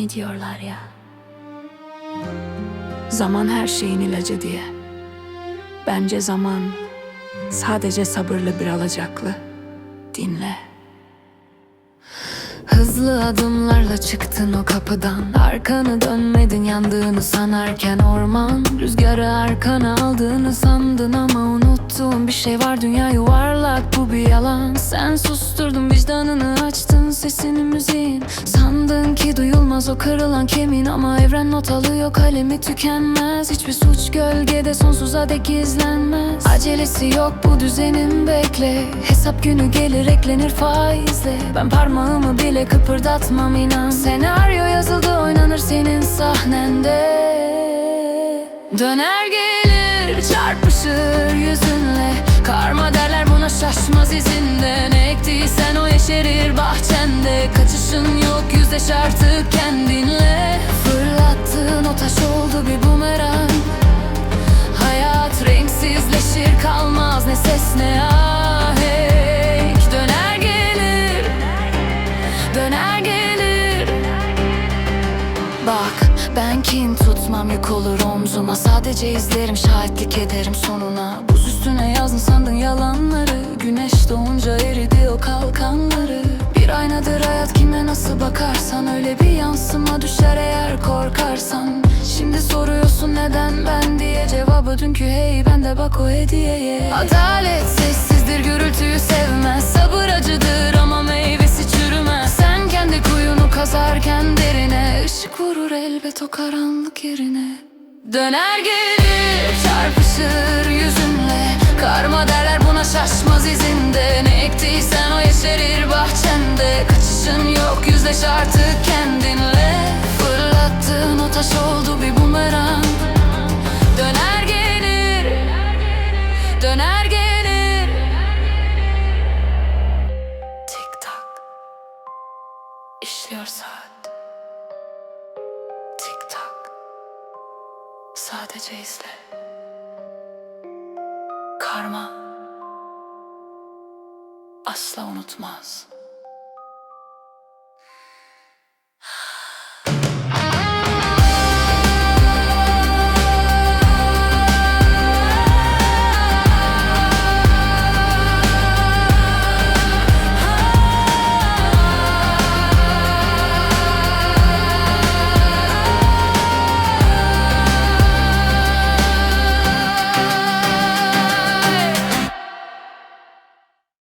Hani diyorlar ya. Zaman her şeyin ilacı diye. Bence zaman sadece sabırlı bir alacaklı. Dinle. Hızlı adımlarla çıktın o kapıdan Arkanı dönmedin yandığını sanarken orman Rüzgarı arkana aldığını sandın ama unuttuğun bir şey var Dünya yuvarlak bu bir yalan Sen susturdun vicdanını açtın sesini müziğin Sandın ki duyulmaz o kırılan kemin Ama evren not alıyor kalemi tükenmez. Hiçbir suç gölgede sonsuza dek gizlenmez. Acelesi yok bu düzenin bekle. Hesap günü gelir eklenir faizle. Ben parmağımı bile kıpırdatmam inan. Senaryo yazıldı oynanır senin sahnende. Döner gelir çarpışır buna şaşmaz izinden Ektiysen o yeşerir bahçende. Kaçışın yok yüzleş artık kendinle. Fırlattığın o taş oldu bir bumerang. Hayat renksizleşir kalmaz ne ses ne ahenk. Döner gelir Döner gelir. Bak ben kin tutmam yük olur omzuma. Sadece izlerim şahitlik ederim sonuna. Buz üstüne yazdın sandın yalanları bakarsan Öyle bir yansıma düşer eğer korkarsan. Şimdi soruyorsun neden ben diye Cevabı dünkü hey ben de bak o hediyeye. Adalet sessizdir gürültüyü sevmez Sabır acıdır ama meyvesi çürümez. Sen kendi kuyunu kazarken derine ışık vurur elbet o karanlık yerine. Döner gelir çarpışır yüzünle. Karma derler buna şaşmaz izinden Ektiysen o yeşerir bahçende. Kaçışın yüzleş artık kendinle Fırlattığın o taş oldu bir bumerang. Döner gelir Döner gelir. Tik tak. İşliyor saat. Tik tak. Sadece izle. Karma Asla unutmaz